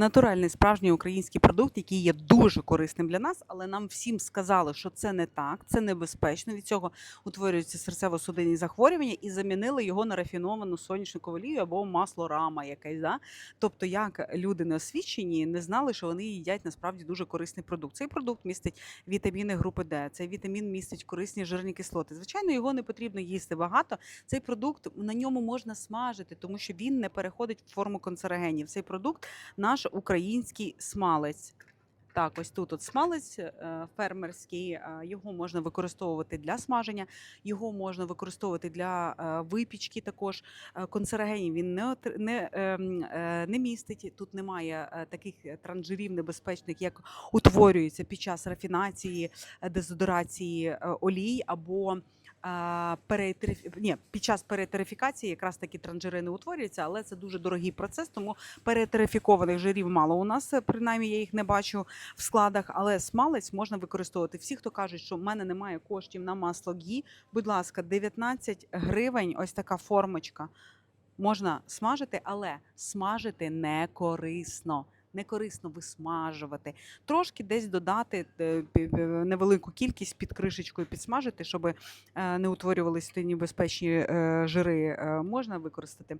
натуральний справжній український продукт, який є дуже корисним для нас, але нам всім сказали, що це не так, це небезпечно. Від цього утворюються серцево-судинні захворювання і замінили його на рафіновану соняшникову олію або масло рама якесь. Да? Тобто, як люди неосвічені не знали, що вони їдять насправді дуже корисний продукт. Цей продукт містить вітаміни групи Д, цей вітамін містить корисні жирні кислоти. Звичайно, його не потрібно їсти багато. Цей продукт на ньому можна смажити, тому що він не переходить в форму канцерогенів. Цей продукт наш український смалець. Так, ось тут от смалець е, фермерський, його можна використовувати для смаження, його можна використовувати для е, випічки також. Е, він не, не, ем, не містить. Тут немає таких транжирів небезпечних, як утворюються під час рафінації, дезодорації олій або перетериф... Під час перетерифікації якраз такі транжири не утворюються, але це дуже дорогий процес, тому перетерифікованих жирів мало у нас. Принаймні я їх не бачу в складах, але смалець можна використовувати. Всі, хто кажуть, що в мене немає коштів на масло гі, будь ласка, 19 гривень, ось така формочка. Можна смажити, але смажити не корисно. Не корисно висмажувати. Трошки десь додати е, невелику кількість під кришечкою підсмажити, щоб е, не утворювалися ті небезпечні е, жири. Можна використати.